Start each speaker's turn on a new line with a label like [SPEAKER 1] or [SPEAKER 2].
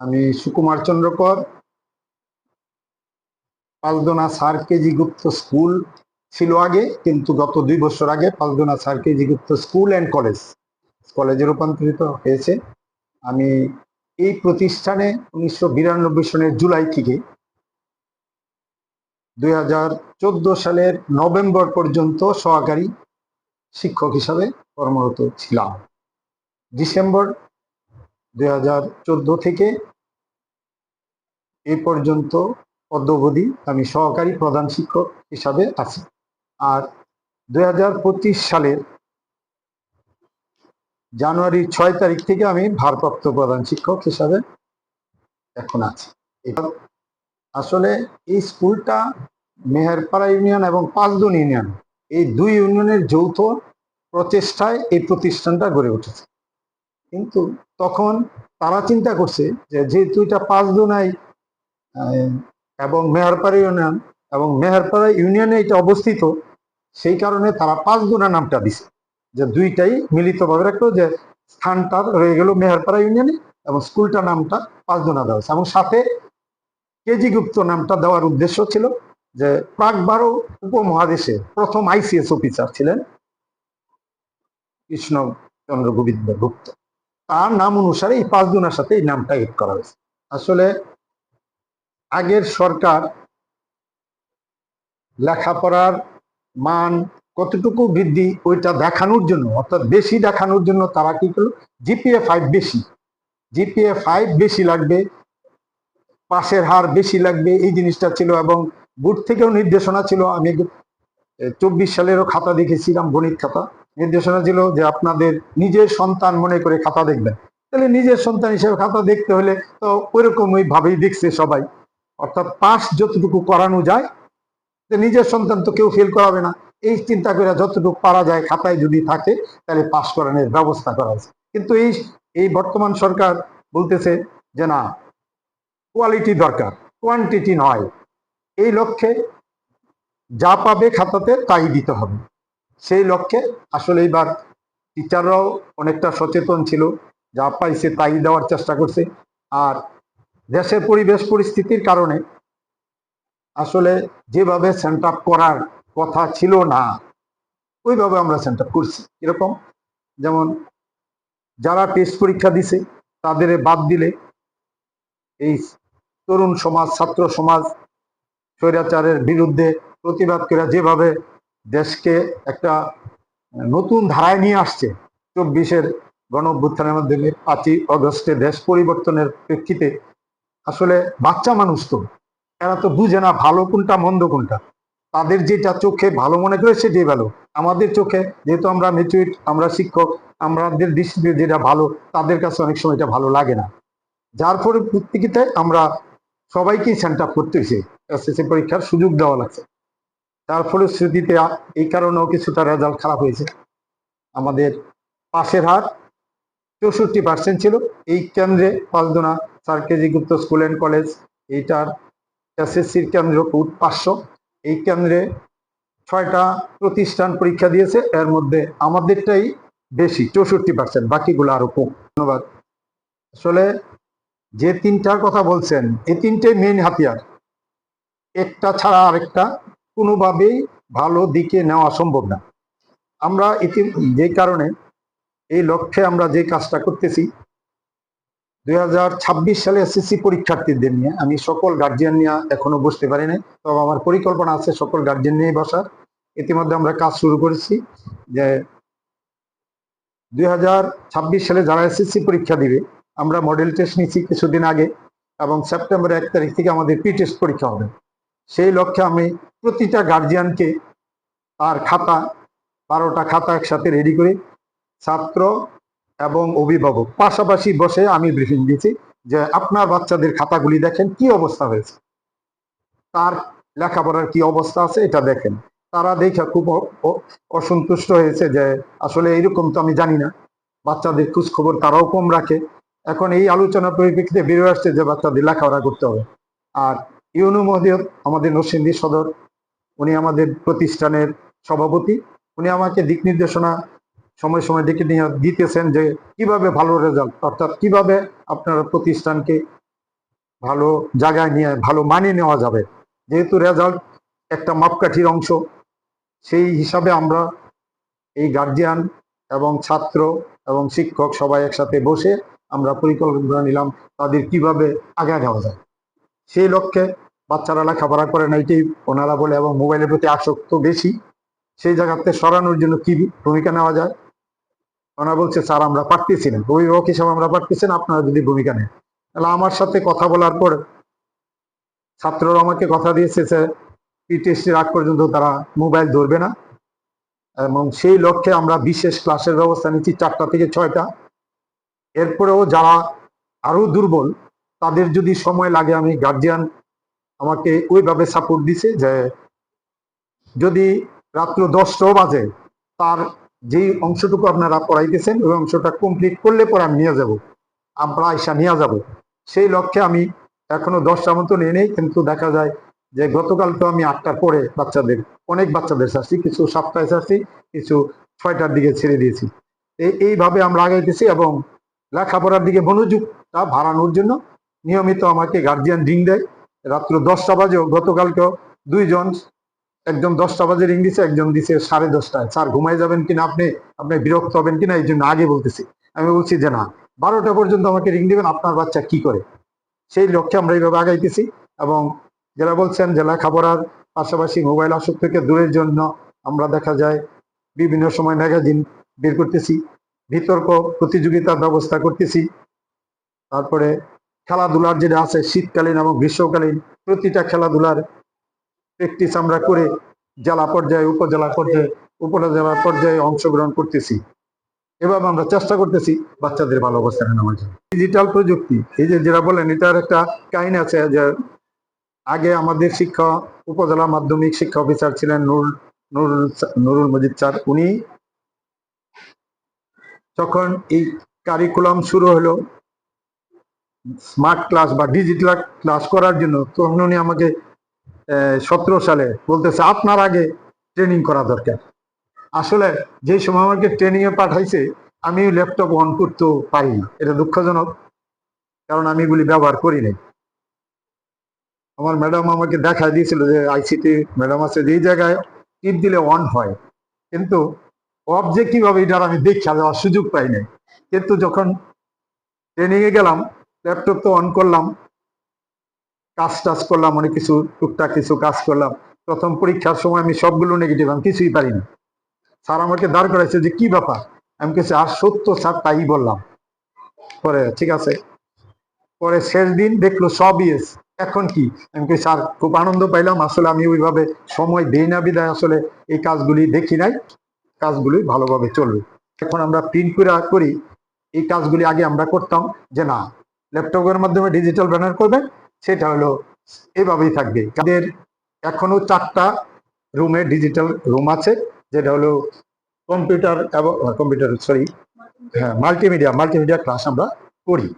[SPEAKER 1] আমি Sukumar Chandrakar, Paldona sir KG Gupta school ছিল আগে, কিন্তু গত দুই বছর আগে Paldona sir KG Gupta school and college, কলেজে রূপান্তরিত হয়েছে। আমি এই প্রতিষ্ঠানে উনিশশো বিরানব্বই সনের জুলাই থেকে দুই হাজার চোদ্দ সালের নভেম্বর পর্যন্ত সহকারী শিক্ষক হিসাবে কর্মরত ছিলাম। ডিসেম্বর দুই হাজার চোদ্দ থেকে এ পর্যন্ত অদ্যবধি আমি সহকারী প্রধান শিক্ষক হিসাবে আছি। আর দুই হাজার পঁচিশ সালের জানুয়ারির ছয় তারিখ থেকে আমি ভারপ্রাপ্ত প্রধান শিক্ষক হিসাবে এখন আছি। আসলে এই স্কুলটা মেহেরপাড়া ইউনিয়ন এবং পাঁচদুন ইউনিয়ন, এই দুই ইউনিয়নের যৌথ প্রচেষ্টায় এই প্রতিষ্ঠানটা গড়ে উঠেছে। কিন্তু তখন তারা চিন্তা করছে যে যেহেতু এটা পাঁচদুনাই আহ, এবং মেহেরপাড়া ইউনিয়ন এবং মেহেরপাড়া ইউনিয়নে এটা অবস্থিত সেই কারণে তারা পাঁচদুনা নামটা দিছে। যে দুইটাই মিলিতভাবে রাখল যে স্থানটা রয়ে গেল মেহেরপাড়া ইউনিয়নে এবং স্কুলটার নামটা পাঁচদুনা দেওয়া হয়েছে। এবং সাথে কেজি গুপ্ত নামটা দেওয়ার উদ্দেশ্য ছিল যে প্রাক ভারত উপমহাদেশে প্রথম আইসিএস অফিসার ছিলেন কৃষ্ণচন্দ্র গোবিন্দ গুপ্ত। তার নাম অনুসারে এই পাঁচজনের সাথে এই নামটা এড করা হয়েছে। আসলে আগের সরকার লেখাপড়ার মান কতটুকু বৃদ্ধি ওইটা দেখানোর জন্য, অর্থাৎ বেশি দেখানোর জন্য তারা কি করল? জিপিএ ফাইভ বেশি। জিপিএ ফাইভ বেশি লাগবে, পাশের হার বেশি লাগবে, এই জিনিসটা ছিল এবং বুথ থেকেও নির্দেশনা ছিল। আমি চব্বিশ সালেরও খাতা দেখেছিলাম, গণিত খাতা। নির্দেশনা ছিল যে আপনাদের নিজের সন্তান মনে করে খাতা দেখবেন। তাহলে নিজের সন্তান হিসেবে খাতা দেখতে হলে তো ওইরকমই ভাবেই দেখছে সবাই। অর্থাৎ পাস যতটুকু করানো যায় নিজের সন্তান তো কেউ ফেল করাবে না। এই চিন্তা করে যতটুকু পারা যায় খাতায় যদি থাকে, তাহলে পাস করানোর ব্যবস্থা করা হয়েছে। কিন্তু এই এই বর্তমান সরকার বলতেছে যে না কোয়ালিটি দরকার কোয়ান্টিটি নয়। এই লক্ষ্যে যা পাবে খাতাতে তাই দিতে হবে। সেই লক্ষ্যে আসলে এইবার টিচাররাও অনেকটা সচেতন ছিল, যা পাইছে তাই দেওয়ার চেষ্টা করছে। আর দেশের পরিবেশ পরিস্থিতির কারণে আসলে যেভাবে সেন্ট আপ করার কথা ছিল না, ওইভাবে আমরা সেন্ট আপ করছি। এরকম যেমন যারা টেস্ট পরীক্ষা দিছে, তাদের বাদ দিলে এই তরুণ সমাজ, ছাত্র সমাজ, স্বৈরাচারের বিরুদ্ধে প্রতিবাদ করে যেভাবে দেশকে একটা নতুন ধারায় নিয়ে আসছে। চব্বিশের গণ অভ্যুত্থানের মাধ্যমে পাঁচই অগস্টে দেশ পরিবর্তনের প্রেক্ষিতে আসলে বাচ্চা মানুষ তো, এরা তো বুঝে না ভালো কোনটা, মন্দ কোনটা। তাদের যেটা চোখে ভালো মনে করে সেটাই ভালো। আমাদের চোখে যেহেতু আমরা মেচুইট আমরা শিক্ষক, আমাদের দৃষ্টিতে যেটা ভালো, তাদের কাছে অনেক সময় এটা ভালো লাগে না। যার প্রত্যেকিতে আমরা সবাইকেই সেন্ট আপ করতে এসএসসি পরীক্ষার সুযোগ দেওয়া লাগছে। তার ফলশ্রুতিতে এই কারণেও কিছুটা রেজাল্ট খারাপ হয়েছে। আমাদের পাশের হার চৌষট্টি পার্সেন্ট ছিল। এই কেন্দ্রে Panchdona sir KG Gupta school and college, এইটার এসএসসির কেন্দ্র কোড পাঁচশো। এই কেন্দ্রে ছয়টা প্রতিষ্ঠান পরীক্ষা দিয়েছে। এর মধ্যে আমাদেরটাই বেশি, চৌষট্টি পার্সেন্ট বাকিগুলো আরও কম। ধন্যবাদ। আসলে যে তিনটার কথা বলছেন এই তিনটে মেইন হাতিয়ার। একটা ছাড়া আরেকটা কোনোভাবেই ভালো দিকে নেওয়া সম্ভব না। আমরা ইতি, যে কারণে এই লক্ষ্যে আমরা যে কাজটা করতেছি, দুই হাজার ছাব্বিশ সালে এসএসসি পরীক্ষার্থীদের নিয়ে, আমি সকল গার্জিয়ান নিয়ে এখনও বসতে পারি নাই, তবে আমার পরিকল্পনা আছে সকল গার্জিয়ান নিয়ে বসার। ইতিমধ্যে আমরা কাজ শুরু করেছি যে দুই হাজার ছাব্বিশ সালে যারা এসএসসি পরীক্ষা দিবে, আমরা মডেল টেস্ট নিচ্ছি কিছুদিন আগে এবং সেপ্টেম্বর এক তারিখ থেকে আমাদের প্রি টেস্ট পরীক্ষা হবে। সেই লক্ষ্যে আমি প্রতিটা গার্জিয়ানকে তার খাতা, বারোটা খাতা একসাথে রেডি করে ছাত্র এবং অভিভাবক পাশাপাশি বসে আমি ব্রিফিং দিয়েছি যে আপনার বাচ্চাদের খাতাগুলি দেখেন, কি অবস্থা হয়েছে? তার লেখাপড়ার কি অবস্থা আছে এটা দেখেন। তারা দেখে খুব অসন্তুষ্ট হয়েছে যে আসলে এইরকম তো আমি জানি না। বাচ্চাদের খোঁজ খবর তারাও কম রাখে। এখন এই আলোচনার পরিপ্রেক্ষিতে বেরিয়ে আসছে যে বাচ্চাদের লেখাপড়া করতে হবে। আর ইউনু মহোদয়, আমাদের নরসিংদী সদর, উনি আমাদের প্রতিষ্ঠানের সভাপতি। উনি আমাকে দিক নির্দেশনা সময় সময় নিয়ে দিতেছেন যে কীভাবে ভালো রেজাল্ট অর্থাৎ কীভাবে আপনারা প্রতিষ্ঠানকে ভালো জায়গায় নিয়ে, ভালো মানিয়ে নেওয়া যাবে। যেহেতু রেজাল্ট একটা মাপকাঠির অংশ, সেই হিসাবে আমরা এই গার্জিয়ান এবং ছাত্র এবং শিক্ষক সবাই একসাথে বসে আমরা পরিকল্পনা নিলাম তাদের কীভাবে আগায় নেওয়া যায়। সেই লক্ষ্যে বাচ্চারা লেখাপড়া করে না ওনারা বলে এবং মোবাইলের প্রতি আসক্ত বেশি। সেই জায়গাতে সরানোর জন্য কি ভূমিকা নেওয়া যায়? ওনারা বলছে, স্যার, আমরা পারতেছি না। অভিভাবক হিসাবে আমরা পারতেছি না, আপনারা যদি ভূমিকা নেন। তাহলে আমার সাথে কথা বলার পর ছাত্ররা আমাকে কথা দিয়েছে যে পিটিএসসির আগ পর্যন্ত তারা মোবাইল ধরবে না। এবং সেই লক্ষ্যে আমরা বিশেষ ক্লাসের ব্যবস্থা নিচ্ছি চারটা থেকে ছয়টা। এরপরেও যারা আরও দুর্বল, তাদের যদি সময় লাগে, আমি গার্জিয়ান আমাকে ওইভাবে সাপোর্ট দিছে যে যদি রাত্র দশটাও বাজে তার যেই অংশটুকু আপনারা পড়াইতেছেন, ওই অংশটা কমপ্লিট করলে পরে আমি নিয়ে যাব। আমরা আইসা নিয়ে যাব। সেই লক্ষ্যে আমি এখনও দশটা মতো নিয়ে নেই, কিন্তু দেখা যায় যে গতকাল তো আমি আটটার পরে বাচ্চাদের, অনেক বাচ্চাদের ছাড়ছি, কিছু সাতটায় ছাড়ছি, কিছু ছয়টার দিকে ছেড়ে দিয়েছি। এই, এইভাবে আমরা আগাইতেছি এবং লেখাপড়ার দিকে মনোযোগটা বাড়ানোর জন্য নিয়মিত আমাকে গার্জিয়ান রিং দেয়। রাত্র দশটা বাজেও গতকালকেও দুইজন, একজন দশটা বাজে রিং দিছে, একজন দিছে সাড়ে দশটায়। স্যার ঘুমাই যাবেন কিনা আপনি? আপনি বিরক্ত হবেন কিনা? এই জন্য আগে বলতেছি। আমি বলছি যে না, বারোটা পর্যন্ত আমাকে রিং দিবেন, আপনার বাচ্চা কি করে? সেই লক্ষ্যে আমরা এইভাবে আগাইতেছি এবং যারা বলছেন যে লেখাপড়ার পাশাপাশি মোবাইল আসক্ত থেকে দূরের জন্য আমরা দেখা যায় বিভিন্ন সময় ম্যাগাজিন বের করতেছি, বিতর্ক প্রতিযোগিতার ব্যবস্থা করতেছি, তারপরে খেলাধুলার যেটা আছে শীতকালীন এবং গ্রীষ্মকালীন, প্রতিটা খেলাধুলার প্র্যাকটিস আমরা করে জেলা পর্যায়ে, উপজেলা পর্যায়ে উপজেলা পর্যায়ে অংশগ্রহণ করতেছি। এভাবে আমরা চেষ্টা করতেছি বাচ্চাদের ভালো অবস্থানে নেওয়ার জন্য। ডিজিটাল প্রযুক্তি, এই যে যেটা বলেন এটার একটা কাহিনী আছে যে আগে আমাদের শিক্ষা, উপজেলা মাধ্যমিক শিক্ষা অফিসার ছিলেন নুরুল নুরুল নুরুল মজিদ স্যার। উনি যখন এই কারিকুলাম শুরু হলো স্মার্ট ক্লাস বা ডিজিটাল ক্লাস করার জন্য তখন উনি আমাকে সতেরো সালে বলতেছে, আপনার আগে ট্রেনিং করা দরকার। আসলে যে সময় আমাকে ট্রেনিং এ পাঠাইছে আমি ল্যাপটপ অন করতেও পারি না। এটা দুঃখজনক, কারণ আমি এগুলি ব্যবহার করি নাই। আমার ম্যাডাম আমাকে দেখা দিয়েছিল যে, আইসিটি ম্যাডাম আছে যে জায়গায় টিপ দিলে অন হয়। কিন্তু অবজেক্ট কীভাবে এটার আমি দেখা দেওয়ার সুযোগ পাই নাই। কিন্তু যখন ট্রেনিংয়ে গেলাম ল্যাপটপ তো অন করলাম। কাজ টাজ করলাম, অনেক কিছু, টুকটাক কিছু কাজ করলাম। প্রথম পরীক্ষার সময় আমি সবগুলো নেগেটিভ আমি কিছুই পারি না স্যার আমাকে দাঁড় করাইছে যে, কি ব্যাপার? আমি কিছু আর সত্য স্যার, তাই বললাম। পরে, ঠিক আছে। পরে শেষ দিন দেখল সব ইয়েস এখন কি? আমি কি স্যার, খুব আনন্দ পাইলাম। আসলে আমি ওইভাবে সময় দেই না বিদায় আসলে এই কাজগুলি দেখি নাই। কাজগুলি ভালোভাবে চলবে। এখন আমরা প্রিন্ট করে করি, এই কাজগুলি আগে আমরা করতাম যে, না ল্যাপটপের মাধ্যমে ডিজিটাল ব্যানার করবেন, সেটা হলো এভাবেই থাকবে। তাদের এখনও চারটা রুমে ডিজিটাল রুম আছে, যেটা হলো কম্পিউটার এবং কম্পিউটার সরি হ্যাঁ মাল্টিমিডিয়া মাল্টিমিডিয়া ক্লাস আমরা করি।